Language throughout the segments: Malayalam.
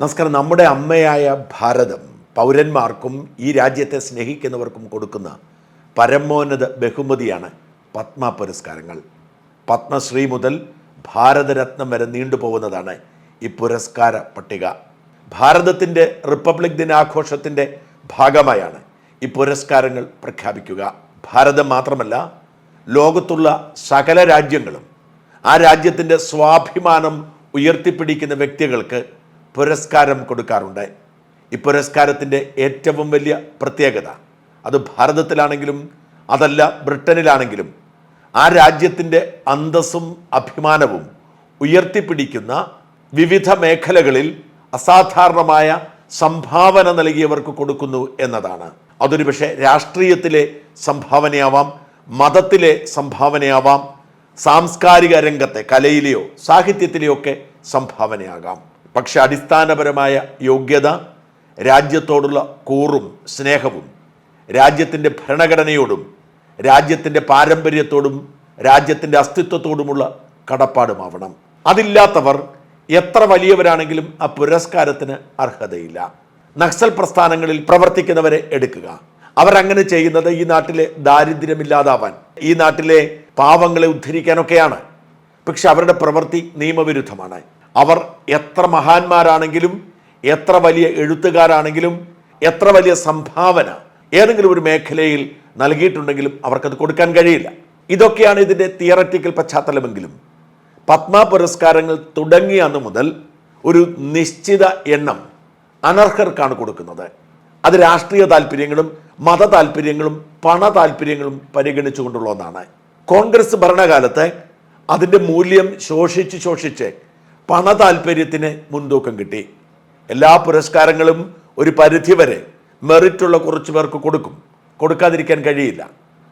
നമസ്കാരം. നമ്മുടെ അമ്മയായ ഭാരതം പൗരന്മാർക്കും ഈ രാജ്യത്തെ സ്നേഹിക്കുന്നവർക്കും കൊടുക്കുന്ന പരമോന്നത ബഹുമതിയാണ് പത്മ പുരസ്കാരങ്ങൾ. പത്മശ്രീ മുതൽ ഭാരതരത്നം വരെ നീണ്ടുപോകുന്നതാണ് ഈ പുരസ്കാര പട്ടിക. ഭാരതത്തിന്റെ റിപ്പബ്ലിക് ദിനാഘോഷത്തിന്റെ ഭാഗമായാണ് ഈ പുരസ്കാരങ്ങൾ പ്രഖ്യാപിക്കുക. ഭാരതം മാത്രമല്ല ലോകത്തുള്ള സകല രാജ്യങ്ങളും ആ രാജ്യത്തിന്റെ സ്വാഭിമാനം ഉയർത്തിപ്പിടിക്കുന്ന വ്യക്തികൾക്ക് പുരസ്കാരം കൊടുക്കാറുണ്ട്. ഈ പുരസ്കാരത്തിന്റെ ഏറ്റവും വലിയ പ്രത്യേകത അത് ഭാരതത്തിലാണെങ്കിലും അതല്ല ബ്രിട്ടനിലാണെങ്കിലും ആ രാജ്യത്തിന്റെ അന്തസ്സും അഭിമാനവും ഉയർത്തിപ്പിടിക്കുന്ന വിവിധ മേഖലകളിൽ അസാധാരണമായ സംഭാവന നൽകിയവർക്ക് കൊടുക്കുന്നു എന്നതാണ്. അതൊരു പക്ഷേ രാഷ്ട്രീയത്തിലെ സംഭാവനയാവാം മതത്തിലെ സംഭാവനയാവാം സാംസ്കാരിക രംഗത്തെ കലയിലെയോ സാഹിത്യത്തിലെയോ ഒക്കെ സംഭാവനയാകാം. പക്ഷെ അടിസ്ഥാനപരമായ യോഗ്യത രാജ്യത്തോടുള്ള കൂറും സ്നേഹവും രാജ്യത്തിന്റെ ഭരണഘടനയോടും രാജ്യത്തിന്റെ പാരമ്പര്യത്തോടും രാജ്യത്തിന്റെ അസ്തിത്വത്തോടുമുള്ള കടപ്പാടുമാവണം. അതില്ലാത്തവർ എത്ര വലിയവരാണെങ്കിലും ആ പുരസ്കാരത്തിന് അർഹതയില്ല. നക്സൽ പ്രസ്ഥാനങ്ങളിൽ പ്രവർത്തിക്കുന്നവരെ എടുക്കുക. അവരങ്ങനെ ചെയ്യുന്നത് ഈ നാട്ടിലെ ദാരിദ്ര്യമില്ലാതാവാൻ ഈ നാട്ടിലെ പാവങ്ങളെ ഉദ്ധരിക്കാനൊക്കെയാണ്. പക്ഷെ അവരുടെ പ്രവൃത്തി നിയമവിരുദ്ധമാണ്. അവർ എത്ര മഹാന്മാരാണെങ്കിലും എത്ര വലിയ എഴുത്തുകാരാണെങ്കിലും എത്ര വലിയ സംഭാവന ഏതെങ്കിലും ഒരു മേഖലയിൽ നൽകിയിട്ടുണ്ടെങ്കിലും അവർക്കത് കൊടുക്കാൻ കഴിയില്ല. ഇതൊക്കെയാണ് ഇതിന്റെ തിയററ്റിക്കൽ പശ്ചാത്തലമെങ്കിലും. പത്മ പുരസ്കാരങ്ങൾ തുടങ്ങിയ അന്ന് മുതൽ ഒരു നിശ്ചിത എണ്ണം അനർഹർക്കാണ് കൊടുക്കുന്നത്. അത് രാഷ്ട്രീയ താല്പര്യങ്ങളും മത താല്പര്യങ്ങളും പണ താല്പര്യങ്ങളും പരിഗണിച്ചുകൊണ്ടുള്ള ഒന്നാണ്. കോൺഗ്രസ് ഭരണകാലത്ത് അതിന്റെ മൂല്യം ശോഷിച്ച് ശോഷിച്ച് പണ താല്പര്യത്തിന് മുൻതൂക്കം കിട്ടി. എല്ലാ പുരസ്കാരങ്ങളും ഒരു പരിധിവരെ മെറിറ്റുള്ള കുറച്ച് പേർക്ക് കൊടുക്കും. കൊടുക്കാതിരിക്കാൻ കഴിയില്ല.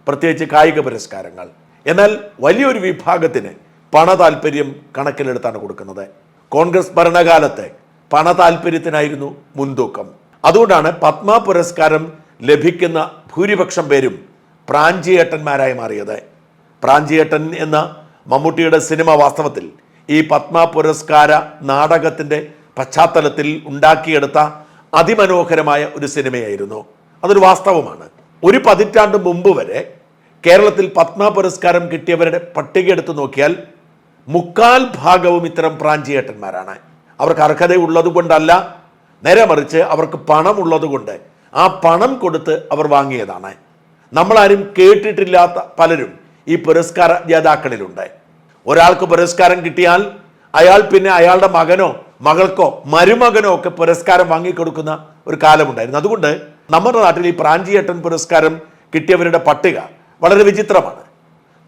പ്രത്യേകിച്ച് കായിക പുരസ്കാരങ്ങൾ. എന്നാൽ വലിയൊരു വിഭാഗത്തിന് പണ താല്പര്യം കണക്കിലെടുത്താണ് കൊടുക്കുന്നത്. കോൺഗ്രസ് ഭരണകാലത്തെ പണ താല്പര്യത്തിനായിരുന്നു മുൻതൂക്കം. അതുകൊണ്ടാണ് പത്മ പുരസ്കാരം ലഭിക്കുന്ന ഭൂരിപക്ഷം പേരും പ്രാഞ്ചിയേട്ടന്മാരായി മാറിയത്. പ്രാഞ്ചിയേട്ടൻ എന്ന മമ്മൂട്ടിയുടെ സിനിമ വാസ്തവത്തിൽ ഈ പത്മ പുരസ്കാര നാടകത്തിന്റെ പശ്ചാത്തലത്തിൽ ഉണ്ടാക്കിയെടുത്ത അതിമനോഹരമായ ഒരു സിനിമയായിരുന്നു. അതൊരു വാസ്തവമാണ്. ഒരു പതിറ്റാണ്ട് മുമ്പ് വരെ കേരളത്തിൽ പത്മ പുരസ്കാരം കിട്ടിയവരുടെ പട്ടിക എടുത്തു നോക്കിയാൽ മുക്കാൽ ഭാഗവും ഇത്തരം പ്രാഞ്ചിയേട്ടന്മാരാണ്. അവർക്ക് അർഹതയുള്ളതുകൊണ്ടല്ല നേരെ മറിച്ച് അവർക്ക് പണം ഉള്ളതുകൊണ്ട് ആ പണം കൊടുത്ത് അവർ വാങ്ങിയതാണ്. നമ്മളാരും കേട്ടിട്ടില്ലാത്ത പലരും ഈ പുരസ്കാര ജേതാക്കളിലുണ്ട്. ഒരാൾക്ക് പുരസ്കാരം കിട്ടിയാൽ അയാൾ പിന്നെ അയാളുടെ മകനോ മകൾക്കോ മരുമകനോ ഒക്കെ പുരസ്കാരം വാങ്ങിക്കൊടുക്കുന്ന ഒരു കാലമുണ്ടായിരുന്നു. അതുകൊണ്ട് നമ്മുടെ നാട്ടിൽ ഈ പ്രാഞ്ചിയേട്ടൻ പുരസ്കാരം കിട്ടിയവരുടെ പട്ടിക വളരെ വിചിത്രമാണ്.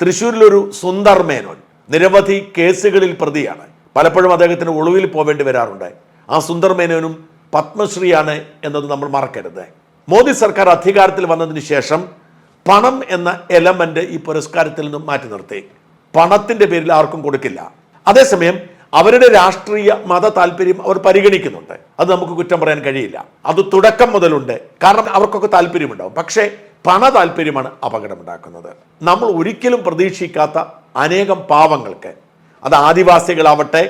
തൃശ്ശൂരിലൊരു സുന്ദർ മേനോൻ നിരവധി കേസുകളിൽ പ്രതിയാണ്. പലപ്പോഴും അദ്ദേഹത്തിന് ഒളിവിൽ പോവേണ്ടി വരാറുണ്ട്. ആ സുന്ദർ മേനോനും പത്മശ്രീയാണ് എന്നത് നമ്മൾ മറക്കരുത്. മോദി സർക്കാർ അധികാരത്തിൽ വന്നതിന് ശേഷം പണം എന്ന എലമെന്റ് ഈ പുരസ്കാരത്തിൽ നിന്നും മാറ്റി നിർത്തി. പണത്തിന്റെ പേരിൽ ആർക്കും കൊടുക്കില്ല. അതേസമയം അവരുടെ രാഷ്ട്രീയ മത താല്പര്യം അവർ പരിഗണിക്കുന്നുണ്ട്. അത് നമുക്ക് കുറ്റം പറയാൻ കഴിയില്ല. അത് തുടക്കം മുതലുണ്ട്. കാരണം അവർക്കൊക്കെ താല്പര്യമുണ്ടാവും. പക്ഷേ പണ താല്പര്യമാണ് അപകടമുണ്ടാക്കുന്നത്. നമ്മൾ ഒരിക്കലും പ്രതീക്ഷിക്കാത്ത അനേകം പാവങ്ങൾക്ക് അത് ആദിവാസികളാവട്ടെ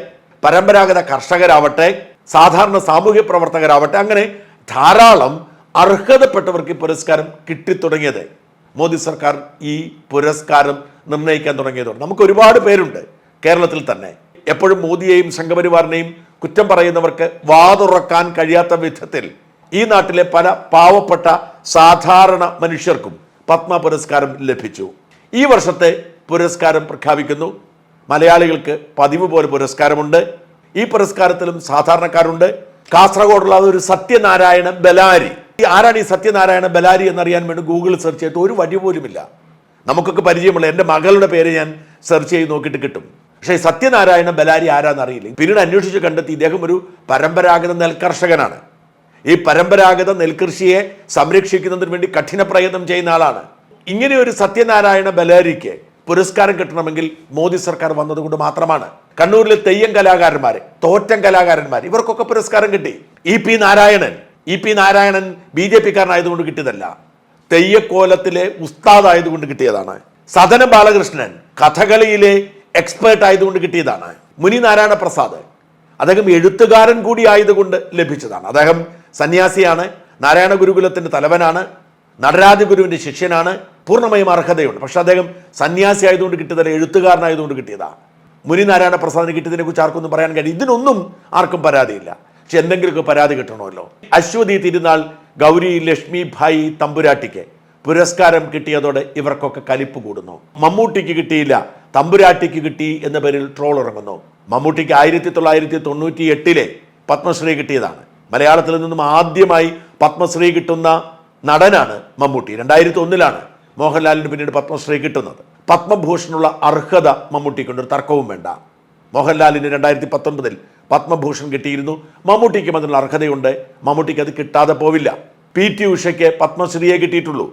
പരമ്പരാഗത കർഷകരാവട്ടെ സാധാരണ സാമൂഹ്യ പ്രവർത്തകരാവട്ടെ അങ്ങനെ ധാരാളം അർഹതപ്പെട്ടവർക്ക് ഈ പുരസ്കാരം കിട്ടിത്തുടങ്ങിയത് മോദി സർക്കാർ ഈ പുരസ്കാരം നിർണയിക്കാൻ തുടങ്ങിയതോടെ. നമുക്ക് ഒരുപാട് പേരുണ്ട് കേരളത്തിൽ തന്നെ. എപ്പോഴും മോദിയെയും സംഘപരിവാറിനെയും കുറ്റം പറയുന്നവർക്ക് വാതുറക്കാൻ കഴിയാത്ത വിധത്തിൽ ഈ നാട്ടിലെ പല പാവപ്പെട്ട സാധാരണ മനുഷ്യർക്കും പത്മ പുരസ്കാരം ലഭിച്ചു. ഈ വർഷത്തെ പുരസ്കാരം പ്രഖ്യാപിക്കുന്നു. മലയാളികൾക്ക് പതിവ് പോലെ പുരസ്കാരമുണ്ട്. ഈ പുരസ്കാരത്തിലും സാധാരണക്കാരുണ്ട്. കാസർഗോഡുള്ള ഒരു സത്യനാരായണ ബലാരി. ആരാണ് ഈ സത്യനാരായണ ബലാരി എന്നറിയാൻ വേണ്ടി ഗൂഗിൾ സെർച്ച് ചെയ്തിട്ട് ഒരു വഴി പോലുമില്ല. നമുക്കൊക്കെ പരിചയമുള്ള എന്റെ മകളുടെ പേര് ഞാൻ സെർച്ച് ചെയ്ത് നോക്കിയിട്ട് കിട്ടും. പക്ഷേ സത്യനാരായണ ബലാരി ആരാന്ന് അറിയില്ല. പിന്നീട് അന്വേഷിച്ച് കണ്ടെത്തി ഇദ്ദേഹം ഒരു പരമ്പരാഗത നെൽകർഷകനാണ്. ഈ പരമ്പരാഗത നെൽകൃഷിയെ സംരക്ഷിക്കുന്നതിന് വേണ്ടി കഠിന പ്രയത്നം ചെയ്യുന്ന ആളാണ്. ഇങ്ങനെ ഒരു സത്യനാരായണ ബലാരിക്ക് പുരസ്കാരം കിട്ടണമെങ്കിൽ മോദി സർക്കാർ വന്നതുകൊണ്ട് മാത്രമാണ്. കണ്ണൂരിലെ തെയ്യം കലാകാരന്മാർ തോറ്റം കലാകാരന്മാർ ഇവർക്കൊക്കെ പുരസ്കാരം കിട്ടി. E P Narayanan E P Narayanan B J പിക്കാരനായതുകൊണ്ട് കിട്ടിയതല്ല. തെയ്യക്കോലത്തിലെ ഉസ്താദ് ആയതുകൊണ്ട് കിട്ടിയതാണ്. സദന ബാലകൃഷ്ണൻ കഥകളിയിലെ എക്സ്പേർട്ട് ആയതുകൊണ്ട് കിട്ടിയതാണ്. മുനി നാരായണ പ്രസാദ് അദ്ദേഹം എഴുത്തുകാരൻ കൂടി ആയതുകൊണ്ട് ലഭിച്ചതാണ്. അദ്ദേഹം സന്യാസിയാണ് നാരായണ ഗുരുകുലത്തിന്റെ തലവനാണ് നടരാജ ഗുരുവിന്റെ ശിഷ്യനാണ് പൂർണമായും അർഹതയുണ്ട്. പക്ഷെ അദ്ദേഹം സന്യാസി ആയതുകൊണ്ട് കിട്ടിയതല്ല എഴുത്തുകാരനായതുകൊണ്ട് കിട്ടിയതാണ് മുനി നാരായണ പ്രസാദിന് കിട്ടിയതിനെ കുറിച്ച് ആർക്കൊന്നും പറയാൻ കഴിയും ഇതിനൊന്നും ആർക്കും പരാതിയില്ല. പക്ഷെ എന്തെങ്കിലുമൊക്കെ പരാതി കിട്ടണമല്ലോ. അശ്വതി തിരുനാൾ ഗൗരി ലക്ഷ്മി ഭായി തമ്പുരാട്ടിക്ക് പുരസ്കാരം കിട്ടിയതോടെ ഇവർക്കൊക്കെ കലിപ്പ് കൂടുന്നു. മമ്മൂട്ടിക്ക് കിട്ടിയില്ല തമ്പുരാട്ടിക്ക് കിട്ടി എന്ന പേരിൽ ട്രോൾ ഇറങ്ങുന്നു. മമ്മൂട്ടിക്ക് ആയിരത്തി തൊള്ളായിരത്തി തൊണ്ണൂറ്റി എട്ടിലെ പത്മശ്രീ കിട്ടിയതാണ്. മലയാളത്തിൽ നിന്നും ആദ്യമായി പത്മശ്രീ കിട്ടുന്ന നടനാണ് മമ്മൂട്ടി. രണ്ടായിരത്തി ഒന്നിലാണ് മോഹൻലാലിന് പിന്നീട് പത്മശ്രീ കിട്ടുന്നത്. പത്മഭൂഷണുള്ള അർഹത മമ്മൂട്ടിക്കുണ്ട് ഒരു തർക്കവും വേണ്ട. മോഹൻലാലിന് രണ്ടായിരത്തി പത്തൊൻപതിൽ പത്മഭൂഷൺ കിട്ടിയിരുന്നു. മമ്മൂട്ടിക്കും അതിനുള്ള അർഹതയുണ്ട്. മമ്മൂട്ടിക്ക് അത് കിട്ടാതെ പോവില്ല. പി ടി ഉഷയ്ക്ക് പത്മശ്രീയെ കിട്ടിയിട്ടുള്ളൂ.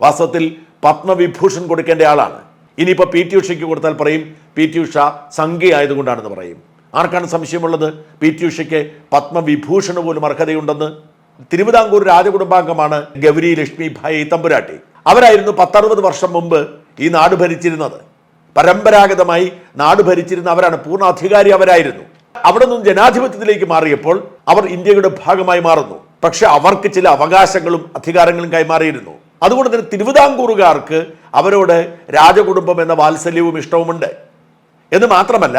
വാസ്തവത്തിൽ പത്മവിഭൂഷൺ കൊടുക്കേണ്ട ആളാണ്. ഇനിയിപ്പോൾ പി ടി ഉഷയ്ക്ക് കൊടുത്താൽ പറയും പി ടി ഉഷ സംഖ്യ ആയതുകൊണ്ടാണെന്ന് പറയും. ആർക്കാണ് സംശയമുള്ളത്? പി ടി ഉഷയ്ക്ക് പത്മവിഭൂഷണ് പോലും അർഹതയുണ്ടെന്ന്. തിരുവിതാംകൂർ രാജകുടുംബാംഗമാണ് ഗൗരി ലക്ഷ്മി ഭായി തമ്പുരാട്ടി. അവരായിരുന്നു പത്തറുപത് വർഷം മുമ്പ് ഈ നാട് ഭരിച്ചിരുന്നത്. പരമ്പരാഗതമായി നാട് ഭരിച്ചിരുന്ന അവരാണ് പൂർണാധികാരി അവരായിരുന്നു. അവിടെ നിന്നും ജനാധിപത്യത്തിലേക്ക് മാറിയപ്പോൾ അവർ ഇന്ത്യയുടെ ഭാഗമായി മാറുന്നു. പക്ഷെ അവർക്ക് ചില അവകാശങ്ങളും അധികാരങ്ങളും കൈമാറിയിരുന്നു. അതുകൊണ്ട് തന്നെ തിരുവിതാംകൂറുകാർക്ക് അവരോട് രാജകുടുംബം എന്ന വാത്സല്യവും ഇഷ്ടവുമുണ്ട്. എന്ന് മാത്രമല്ല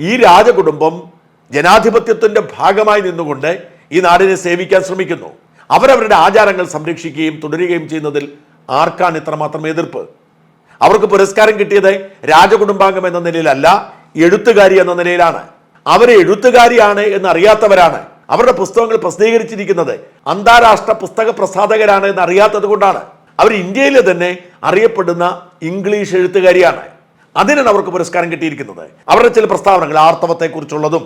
ഈ രാജകുടുംബം ജനാധിപത്യത്തിന്റെ ഭാഗമായി നിന്നുകൊണ്ട് ഈ നാടിനെ സേവിക്കാൻ ശ്രമിക്കുന്നു. അവരവരുടെ ആചാരങ്ങൾ സംരക്ഷിക്കുകയും തുടരുകയും ചെയ്യുന്നതിൽ ആർക്കാണ് ഇത്രമാത്രം എതിർപ്പ്? അവർക്ക് പുരസ്കാരം കിട്ടിയത് രാജകുടുംബാംഗം എന്ന നിലയിലല്ല എഴുത്തുകാരി എന്ന നിലയിലാണ്. അവർ എഴുത്തുകാരിയാണ് എന്ന് അറിയാത്തവരാണ് അവരുടെ പുസ്തകങ്ങൾ പ്രസിദ്ധീകരിച്ചിരിക്കുന്നത്. അന്താരാഷ്ട്ര പുസ്തക പ്രസാധകരാണ് എന്ന് അറിയാത്തത് കൊണ്ടാണ്. അവർ ഇന്ത്യയിലെ തന്നെ അറിയപ്പെടുന്ന ഇംഗ്ലീഷ് എഴുത്തുകാരിയാണ്. അതിനാണ് അവർക്ക് പുരസ്കാരം കിട്ടിയിരിക്കുന്നത്. അവരുടെ ചില പ്രസ്താവനകൾ ആർത്തവത്തെക്കുറിച്ചുള്ളതും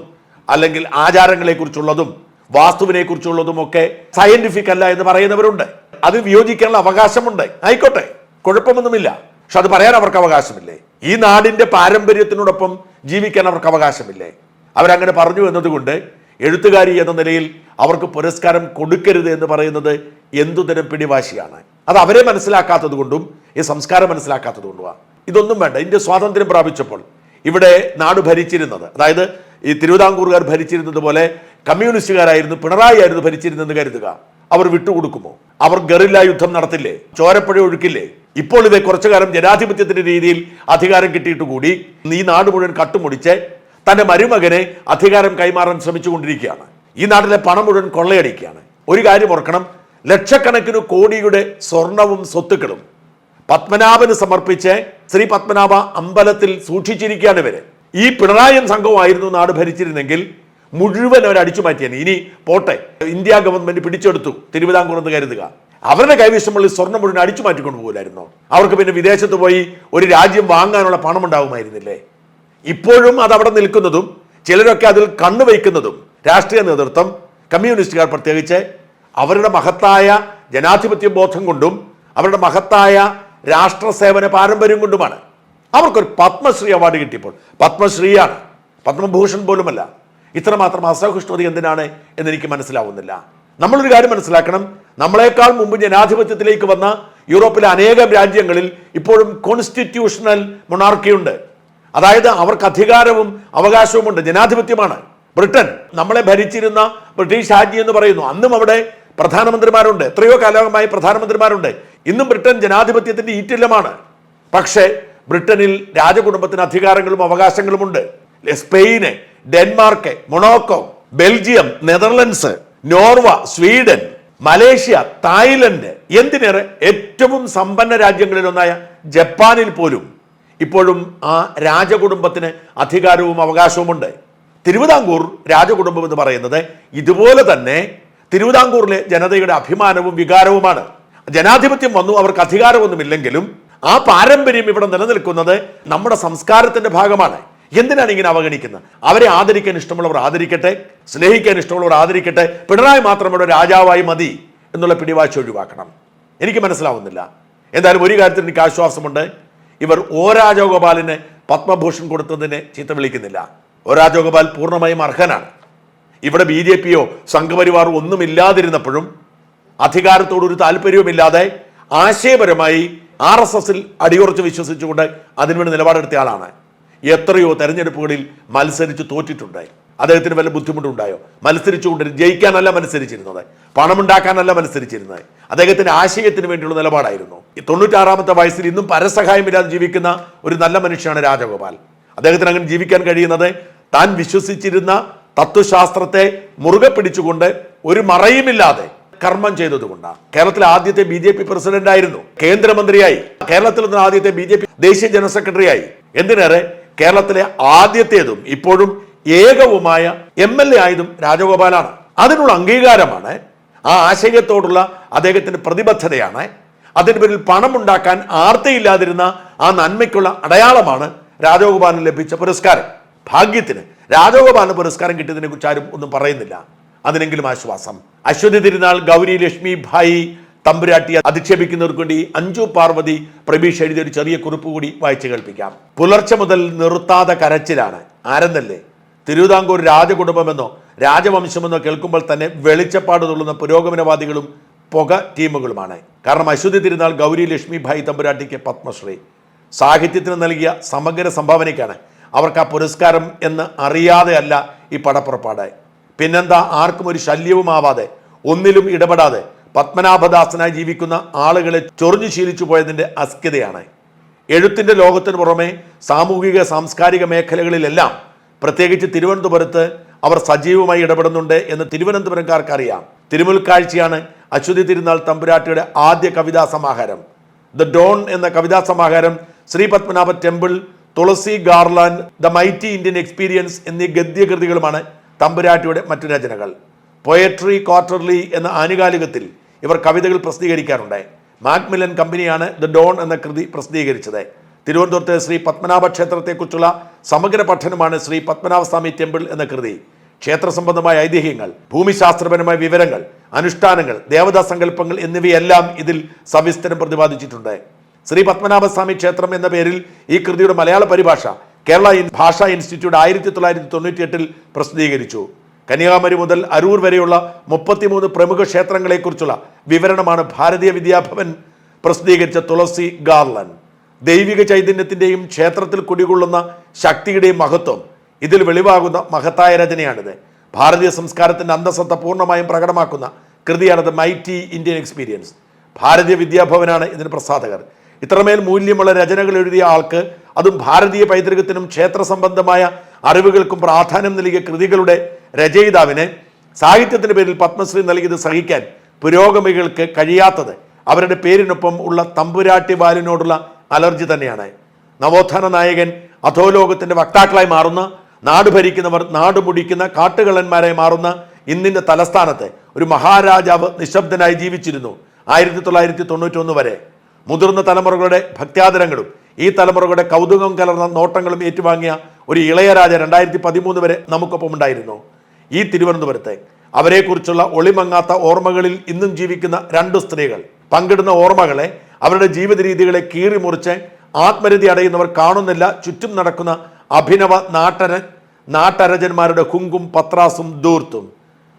അല്ലെങ്കിൽ ആചാരങ്ങളെക്കുറിച്ചുള്ളതും വാസ്തുവിനെ കുറിച്ചുള്ളതും ഒക്കെ സയന്റിഫിക് അല്ല എന്ന് പറയുന്നവരുണ്ട്. അത് വിയോജിക്കാനുള്ള അവകാശമുണ്ട്. ആയിക്കോട്ടെ കുഴപ്പമൊന്നുമില്ല. പക്ഷെ അത് പറയാൻ അവർക്ക് അവകാശമില്ലേ? ഈ നാടിന്റെ പാരമ്പര്യത്തിനോടൊപ്പം ജീവിക്കാൻ അവർക്ക് അവകാശമില്ലേ? അവരങ്ങനെ പറഞ്ഞു എന്നതുകൊണ്ട് എഴുത്തുകാരി എന്ന നിലയിൽ അവർക്ക് പുരസ്കാരം കൊടുക്കരുത് എന്ന് പറയുന്നത് എന്തുതരം പിടിവാശിയാണ്? അത് അവരെ മനസ്സിലാക്കാത്തത് കൊണ്ടും ഈ സംസ്കാരം മനസ്സിലാക്കാത്തത് കൊണ്ടുമാണ് ഇതൊന്നും വേണ്ട. ഇന്ത്യ സ്വാതന്ത്ര്യം പ്രാപിച്ചപ്പോൾ ഇവിടെ നാട് ഭരിച്ചിരുന്നത് അതായത് ഈ തിരുവിതാംകൂറുകാർ ഭരിച്ചിരുന്നത് പോലെ കമ്മ്യൂണിസ്റ്റുകാരായിരുന്നു പിണറായി ആയിരുന്നു ഭരിച്ചിരുന്നെന്ന് കരുതുക. അവർ വിട്ടുകൊടുക്കുമോ? അവർ ഗറില്ല യുദ്ധം നടത്തില്ലേ? ചോരപ്പുഴ ഒഴുക്കില്ലേ? ഇപ്പോൾ ഇതേ കുറച്ചു കാലം ജനാധിപത്യത്തിന്റെ രീതിയിൽ അധികാരം കിട്ടിയിട്ട് കൂടി ഈ നാട് മുഴുവൻ കട്ടുമുടിച്ച് തന്റെ മരുമകനെ അധികാരം കൈമാറാൻ ശ്രമിച്ചുകൊണ്ടിരിക്കുകയാണ്. ഈ നാട്ടിലെ പണം മുഴുവൻ കൊള്ളയടിക്കുകയാണ്. ഒരു കാര്യം ഓർക്കണം. ലക്ഷക്കണക്കിന് കോടിയുടെ സ്വർണവും സ്വത്തുക്കളും പത്മനാഭന് സമർപ്പിച്ച് ശ്രീ പത്മനാഭ അമ്പലത്തിൽ സൂക്ഷിച്ചിരിക്കുകയാണ് ഇവർ. ഈ പിണറായി സംഘവുമായിരുന്നു നാട് ഭരിച്ചിരുന്നെങ്കിൽ മുഴുവൻ അവർ അടിച്ചു മാറ്റിയാണ് ഇനി പോട്ടെ. ഇന്ത്യ ഗവൺമെന്റ് പിടിച്ചെടുത്തു. തിരുവിതാംകൂർ എന്ന് കരുതുക. അവരുടെ കൈവശമുള്ള സ്വർണം മുഴുവൻ അടിച്ചു മാറ്റിക്കൊണ്ട് പോകില്ലായിരുന്നോ അവർക്ക് പിന്നെ വിദേശത്ത് പോയി ഒരു രാജ്യം വാങ്ങാനുള്ള പണം ഉണ്ടാകുമായിരുന്നില്ലേ ഇപ്പോഴും അത് അവിടെ നിൽക്കുന്നതും ചിലരൊക്കെ അതിൽ കണ്ണുവയ്ക്കുന്നതും രാഷ്ട്രീയ നേതൃത്വം കമ്മ്യൂണിസ്റ്റുകാർ പ്രത്യേകിച്ച് അവരുടെ മഹത്തായ ജനാധിപത്യ ബോധം കൊണ്ടും അവരുടെ മഹത്തായ രാഷ്ട്ര സേവന പാരമ്പര്യം കൊണ്ടുമാണ്. അവർക്കൊരു പത്മശ്രീ അവാർഡ് കിട്ടിയപ്പോൾ പത്മശ്രീയാണ്. പത്മഭൂഷൺ പോലുമല്ല. ഇത്രമാത്രം അസഹിഷ്ണുത എന്തിനാണ് എന്നെനിക്ക് മനസ്സിലാവുന്നില്ല. നമ്മളൊരു കാര്യം മനസ്സിലാക്കണം. നമ്മളെക്കാൾ മുമ്പ് ജനാധിപത്യത്തിലേക്ക് വന്ന യൂറോപ്പിലെ അനേകം രാജ്യങ്ങളിൽ ഇപ്പോഴും കോൺസ്റ്റിറ്റ്യൂഷണൽ മൊണാർക്കിയുണ്ട് അതായത് അവർക്ക് അധികാരവും അവകാശവുമുണ്ട്. ജനാധിപത്യമാണ്. ബ്രിട്ടൻ നമ്മളെ ഭരിച്ചിരുന്ന ബ്രിട്ടീഷ് രാജ്യം എന്ന് പറയുന്നു. അന്നും അവിടെ പ്രധാനമന്ത്രിമാരുണ്ട്. എത്രയോ കാലമായി പ്രധാനമന്ത്രിമാരുണ്ട്. ഇന്നും ബ്രിട്ടൻ ജനാധിപത്യത്തിന്റെ ഈറ്റില്ലമാണ്. പക്ഷേ ബ്രിട്ടനിൽ രാജകുടുംബത്തിന് അധികാരങ്ങളും അവകാശങ്ങളുമുണ്ട്. Spain Denmark Monaco Belgium Netherlands Norway Sweden Malaysia Thailand എന്തിനേറെ ഏറ്റവും സമ്പന്ന രാജ്യങ്ങളിലൊന്നായ ജപ്പാനിൽ പോലും ഇപ്പോഴും ആ രാജകുടുംബത്തിന് അധികാരവും അവകാശവുമുണ്ട്. തിരുവിതാംകൂർ രാജകുടുംബം എന്ന് പറയുന്നത് ഇതുപോലെ തന്നെ തിരുവിതാംകൂറിലെ ജനതയുടെ അഭിമാനവും വികാരവുമാണ്. ജനാധിപത്യം വന്നു അവർക്ക് അധികാരമൊന്നുമില്ലെങ്കിലും ആ പാരമ്പര്യം ഇവിടെ നിലനിൽക്കുന്നത് നമ്മുടെ സംസ്കാരത്തിന്റെ ഭാഗമാണ്. എന്തിനാണ് ഇങ്ങനെ അവഗണിക്കുന്നത്? അവരെ ആദരിക്കാൻ ഇഷ്ടമുള്ളവർ ആദരിക്കട്ടെ സ്നേഹിക്കാൻ ഇഷ്ടമുള്ളവർ ആദരിക്കട്ടെ പിണറായി മാത്രം ഇവിടെ രാജാവായി മതി എന്നുള്ള പിടിവാഴ്ച ഒഴിവാക്കണം. എനിക്ക് മനസ്സിലാവുന്നില്ല. എന്തായാലും ഒരു കാര്യത്തിൽ എനിക്ക് ആശ്വാസമുണ്ട്. ഇവർ ഓ രാജഗോപാലിന് പത്മഭൂഷൺ കൊടുത്തതിനെ ചീത്ത വിളിക്കുന്നില്ല. ഓ രാജഗോപാൽ പൂർണമായും അർഹനാണ്. ഇവിടെ ബി ജെ പിയോ സംഘപരിവാറോ ഒന്നുമില്ലാതിരുന്നപ്പോഴും അധികാരത്തോടൊരു താല്പര്യവുമില്ലാതെ ആശയപരമായി ആർ എസ് എസിൽ അടിയുറച്ച് വിശ്വസിച്ചുകൊണ്ട് അതിനുവേണ്ടി നിലപാടെടുത്ത ആളാണ്. എത്രയോ തെരഞ്ഞെടുപ്പുകളിൽ മത്സരിച്ച് തോറ്റിട്ടുണ്ടായി. അദ്ദേഹത്തിന് വല്ല ബുദ്ധിമുട്ടുണ്ടായോ? മത്സരിച്ചുകൊണ്ട് ജയിക്കാനല്ല മത്സരിച്ചിരുന്നത്. പണമുണ്ടാക്കാനല്ല മത്സരിച്ചിരുന്നത്. അദ്ദേഹത്തിന്റെ ആശയത്തിന് വേണ്ടിയുള്ള നിലപാടായിരുന്നു. തൊണ്ണൂറ്റാറാമത്തെ വയസ്സിൽ ഇന്നും പരസഹായമില്ലാതെ ജീവിക്കുന്ന ഒരു നല്ല മനുഷ്യനാണ് രാജഗോപാൽ. അദ്ദേഹത്തിന് അങ്ങനെ ജീവിക്കാൻ കഴിയുന്നത് താൻ വിശ്വസിച്ചിരുന്ന തത്വശാസ്ത്രത്തെ മുറുകെ പിടിച്ചുകൊണ്ട് ഒരു മറയുമില്ലാതെ കർമ്മം ചെയ്തതുകൊണ്ടാണ്. കേരളത്തിലെ ആദ്യത്തെ ബി ജെ പി പ്രസിഡന്റ് ആയിരുന്നു കേന്ദ്രമന്ത്രിയായി. കേരളത്തിൽ നിന്ന് ആദ്യത്തെ ബി ജെ പി ദേശീയ ജനറൽ സെക്രട്ടറിയായി. എന്തിനേറെ? കേരളത്തിലെ ആദ്യത്തേതും ഇപ്പോഴും ഏകവുമായ എം എൽ എ ആയതും രാജഗോപാലാണ്. അതിനുള്ള അംഗീകാരമാണ് ആ ആശയത്തോടുള്ള അദ്ദേഹത്തിന്റെ പ്രതിബദ്ധതയാണ് അതിന് പേരിൽ പണം ഉണ്ടാക്കാൻ ആർത്തിയില്ലാതിരുന്ന ആ നന്മയ്ക്കുള്ള അടയാളമാണ് രാജഗോപാലിന് ലഭിച്ച പുരസ്കാരം. ഭാഗ്യത്തിന് രാജഗോപാലിന് പുരസ്കാരം കിട്ടിയതിനെ കുറിച്ച് ആരും ഒന്നും പറയുന്നില്ല. അതിനെങ്കിലും ആശ്വാസം. അശ്വതി തിരുനാൾ ഗൗരി ലക്ഷ്മി ഭായി തമ്പുരാട്ടി അധിക്ഷേപിക്കുന്നവർക്ക് വേണ്ടി അഞ്ചു പാർവതി പ്രബീഷ് എഴുതിയ ഒരു ചെറിയ കുറിപ്പ് കൂടി വായിച്ചു കേൾപ്പിക്കാം. പുലർച്ചെ മുതൽ നിർത്താതെ കരച്ചിലാണ്. ആരെന്നല്ലേ? തിരുവിതാംകൂർ രാജകുടുംബമെന്നോ രാജവംശമെന്നോ കേൾക്കുമ്പോൾ തന്നെ വെളിച്ചപ്പാട് തുള്ളുന്ന പുരോഗമനവാദികളും പുക ടീമുകളുമാണ്. കാരണം അശ്വതി തിരുനാൾ ഗൗരി ലക്ഷ്മി ഭായ് തമ്പുരാട്ടിക്ക് പത്മശ്രീ. സാഹിത്യത്തിന് നൽകിയ സമഗ്ര സംഭാവനയ്ക്കാണ് അവർക്ക് ആ പുരസ്കാരം എന്ന് അറിയാതെ അല്ല ഈ പടപ്പുറപ്പാട്. പിന്നെന്താ? ആർക്കും ഒരു ശല്യവുമാവാതെ ഒന്നിലും ഇടപെടാതെ പത്മനാഭദാസനായി ജീവിക്കുന്ന ആളുകളെ ചൊറിഞ്ഞു ശീലിച്ചു പോയതിന്റെ അസ്കിതയാണ് എഴുത്തിന്റെ ലോകത്തിന് പുറമെ സാമൂഹിക സാംസ്കാരിക മേഖലകളിലെല്ലാം പ്രത്യേകിച്ച് തിരുവനന്തപുരത്ത് അവർ സജീവമായി ഇടപെടുന്നുണ്ട് എന്ന് തിരുവനന്തപുരംകാർക്കറിയാം. തിരുമുൽക്കാഴ്ചയാണ് അശ്വതി തിരുനാൾ തമ്പുരാട്ടിയുടെ ആദ്യ കവിതാ സമാഹാരം. ദ ഡോൺ എന്ന കവിതാ സമാഹാരം Shri Padmanabha temple Tulasi garland the mighty Indian experience എന്നീ ഗദ്യകൃതികളുമാണ് തമ്പുരാട്ടിയുടെ മറ്റു രചനകൾ. പൊയട്രി ക്വാർട്ടർലി എന്ന ആനുകാലികത്തിൽ ഇവർ കവിതകൾ പ്രസിദ്ധീകരിക്കാറുണ്ട് മാക്മില്ലൻ കമ്പനിയാണ് ദ ഡോൺ എന്ന കൃതി പ്രസിദ്ധീകരിച്ചത്. തിരുവനന്തപുരത്തെ ശ്രീ പത്മനാഭ ക്ഷേത്രത്തെക്കുറിച്ചുള്ള സമഗ്ര പഠനമാണ് ശ്രീ പത്മനാഭസ്വാമി ടെമ്പിൾ എന്ന കൃതി. ക്ഷേത്ര സംബന്ധമായ ഐതിഹ്യങ്ങൾ ഭൂമിശാസ്ത്രപരമായ വിവരങ്ങൾ അനുഷ്ഠാനങ്ങൾ ദേവതാ സങ്കല്പങ്ങൾ എന്നിവയെല്ലാം ഇതിൽ സവിസ്തരം പ്രതിപാദിച്ചിട്ടുണ്ട്. ശ്രീ പത്മനാഭസ്വാമി ക്ഷേത്രം എന്ന പേരിൽ ഈ കൃതിയുടെ മലയാള പരിഭാഷ കേരള ഭാഷാ ഇൻസ്റ്റിറ്റ്യൂട്ട് ആയിരത്തി തൊള്ളായിരത്തി തൊണ്ണൂറ്റി എട്ടിൽ പ്രസിദ്ധീകരിച്ചു. കന്യാകുമാരി മുതൽ അരൂർ വരെയുള്ള മുപ്പത്തിമൂന്ന് പ്രമുഖ ക്ഷേത്രങ്ങളെക്കുറിച്ചുള്ള വിവരണമാണ് ഭാരതീയ വിദ്യാഭവൻ പ്രസിദ്ധീകരിച്ച തുളസി ഗാർലൻ. ദൈവിക ചൈതന്യത്തിന്റെയും ക്ഷേത്രത്തിൽ കുടികൊള്ളുന്ന ശക്തിയുടെയും മഹത്വം. ഇതിൽ വെളിവാകുന്ന മഹത്തായ രചനയാണിത്. ഭാരതീയ സംസ്കാരത്തിന്റെ അന്തസത്ത പൂർണമായും പ്രകടമാക്കുന്ന കൃതിയാണത് മൈറ്റി ഇന്ത്യൻ എക്സ്പീരിയൻസ്. ഭാരതീയ വിദ്യാഭവനാണ് ഇതിന് പ്രസാധകർ. ഇത്രമേൽ മൂല്യമുള്ള രചനകൾ എഴുതിയ ആൾക്ക് അതും ഭാരതീയ പൈതൃകത്തിനും ക്ഷേത്ര സംബന്ധമായ അറിവുകൾക്കും പ്രാധാന്യം നൽകിയ കൃതികളുടെ രചയിതാവിനെ സാഹിത്യത്തിന്റെ പേരിൽ പത്മശ്രീ നൽകിയത് സഹിക്കാൻ പുരോഗമികൾക്ക് കഴിയാത്തത്. അവരുടെ പേരിനൊപ്പം ഉള്ള തമ്പുരാട്ടി ബാലിനോടുള്ള അലർജി തന്നെയാണ്. നവോത്ഥാന നായകൻ അധോലോകത്തിന്റെ വക്താക്കളായി മാറുന്ന നാട് ഭരിക്കുന്നവർ നാട് മുടിക്കുന്ന കാട്ടുകള്ളന്മാരായി മാറുന്ന ഇന്നിന്റെ തലസ്ഥാനത്ത് ഒരു മഹാരാജാവ് നിശബ്ദനായി ജീവിച്ചിരുന്നു ആയിരത്തി തൊള്ളായിരത്തി തൊണ്ണൂറ്റി ഒന്ന് വരെ. മുതിർന്ന തലമുറകളുടെ ഭക്ത്യാദരങ്ങളും ഈ തലമുറകളുടെ കൗതുകം കലർന്ന നോട്ടങ്ങളും ഏറ്റുവാങ്ങിയ ഒരു ഇളയരാജ രണ്ടായിരത്തി പതിമൂന്ന് വരെ നമുക്കൊപ്പം ഉണ്ടായിരുന്നു ഈ തിരുവനന്തപുരത്തെ അവരെക്കുറിച്ചുള്ള ഒളിമങ്ങാത്ത ഓർമ്മകളിൽ ഇന്നും ജീവിക്കുന്ന രണ്ട് സ്ത്രീകൾ. പങ്കിടുന്ന ഓർമ്മകളെ അവരുടെ ജീവിത രീതികളെ കീറിമുറിച്ച് ആത്മരതി അടയുന്നവർ കാണുന്നില്ല. ചുറ്റും നടക്കുന്ന അഭിനവ നാട്ടര നാട്ടരജന്മാരുടെ കുങ്കും പത്രാസും ദൂർത്തും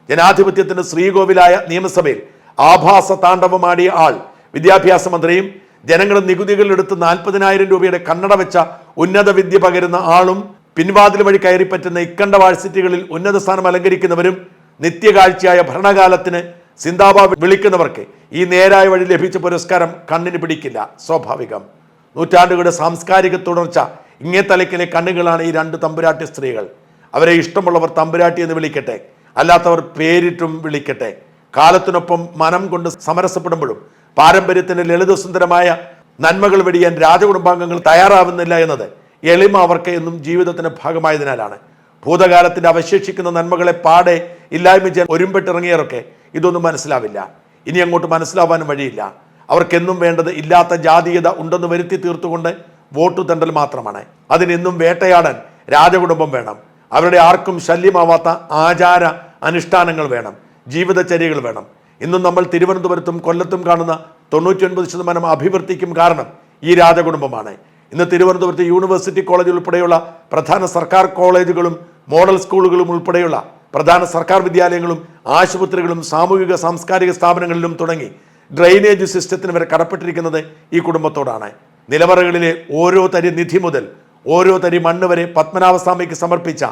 ജനാധിപത്യത്തിന്റെ ശ്രീകോവിലായ നിയമസഭയിൽ ആഭാസ താണ്ഡവമാടിയ ആൾ വിദ്യാഭ്യാസ മന്ത്രിയും ജനങ്ങളുടെ നികുതികൾ എടുത്ത് നാൽപ്പതിനായിരം രൂപയുടെ കണ്ണട വെച്ച ഉന്നത വിദ്യ പകരുന്ന ആളും പിൻവാതിൽ വഴി കയറിപ്പറ്റുന്ന ഇക്കണ്ട വാഴ്സിറ്റികളിൽ ഉന്നത സ്ഥാനം അലങ്കരിക്കുന്നവരും നിത്യകാഴ്ചയായ ഭരണകാലത്തിന് സിന്താബ വിളിക്കുന്നവർക്ക് ഈ നേരായ വഴി ലഭിച്ച പുരസ്കാരം കണ്ണിന് പിടിക്കില്ല. സ്വാഭാവികം. നൂറ്റാണ്ടുകളുടെ സാംസ്കാരിക തുടർച്ച ഇങ്ങേ തലക്കിലെ കണ്ണുകളാണ് ഈ രണ്ട് തമ്പുരാട്ടി സ്ത്രീകൾ. അവരെ ഇഷ്ടമുള്ളവർ തമ്പുരാട്ടി എന്ന് വിളിക്കട്ടെ. അല്ലാത്തവർ പേരിട്ടും വിളിക്കട്ടെ. കാലത്തിനൊപ്പം മനം കൊണ്ട് സമരസപ്പെടുമ്പോഴും പാരമ്പര്യത്തിന്റെ ലളിതസുന്ദരമായ നന്മകൾ വെടിയാൻ രാജകുടുംബാംഗങ്ങൾ തയ്യാറാവുന്നില്ല എന്നത് എളിമ അവർക്ക് എന്നും ജീവിതത്തിന്റെ ഭാഗമായതിനാലാണ്. ഭൂതകാലത്തിന്റെ അവശേഷിക്കുന്ന നന്മകളെ പാടെ ഇല്ലായ്മ ചെയ്യാൻ ഇതൊന്നും മനസ്സിലാവില്ല. ഇനി അങ്ങോട്ട് മനസ്സിലാവാനും വഴിയില്ല. അവർക്കെന്നും വേണ്ടത് ഇല്ലാത്ത ജാതീയത ഉണ്ടെന്ന് വരുത്തി തീർത്തുകൊണ്ട് വോട്ട് തണ്ടൽ മാത്രമാണ്. അതിനെന്നും വേട്ടയാടാൻ രാജകുടുംബം വേണം. അവരുടെ ആർക്കും ശല്യമാവാത്ത ആചാര അനുഷ്ഠാനങ്ങൾ വേണം. ജീവിതചര്യകൾ വേണം. ഇന്നും നമ്മൾ തിരുവനന്തപുരത്തും കൊല്ലത്തും കാണുന്ന തൊണ്ണൂറ്റി ഒൻപത് ശതമാനം അഭിവൃദ്ധിക്കും കാരണം ഈ രാജകുടുംബമാണ്. ഇന്ന് തിരുവനന്തപുരത്ത് യൂണിവേഴ്സിറ്റി കോളേജ് ഉൾപ്പെടെയുള്ള പ്രധാന സർക്കാർ കോളേജുകളും മോഡൽ സ്കൂളുകളും ഉൾപ്പെടെയുള്ള പ്രധാന സർക്കാർ വിദ്യാലയങ്ങളും ആശുപത്രികളും സാമൂഹിക സാംസ്കാരിക സ്ഥാപനങ്ങളിലും തുടങ്ങി ഡ്രെയിനേജ് സിസ്റ്റത്തിന് വരെ കടപ്പെട്ടിരിക്കുന്നത് ഈ കുടുംബത്തോടാണ്. നിലവറകളിലെ ഓരോ തരി നിധി മുതൽ ഓരോ തരി മണ്ണ് വരെ പത്മനാഭസ്വാമിക്ക് സമർപ്പിച്ച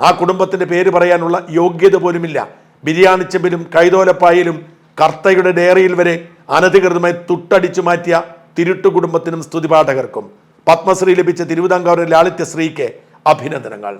ആ കുടുംബത്തിന്റെ പേര് പറയാനുള്ള യോഗ്യത പോലുമില്ല. ബിരിയാണി ചെമ്പിലും കൈതോലപ്പായിലും കർത്തയുടെ ഡയറിയിൽ വരെ അനധികൃതമായി തുട്ടടിച്ചു മാറ്റിയ തിരുട്ടു കുടുംബത്തിനും സ്തുതിപാഠകർക്കും. പത്മശ്രീ ലഭിച്ച തിരുവിതാംകൂർ ലാളിത്യശ്രീക്ക് അഭിനന്ദനങ്ങൾ.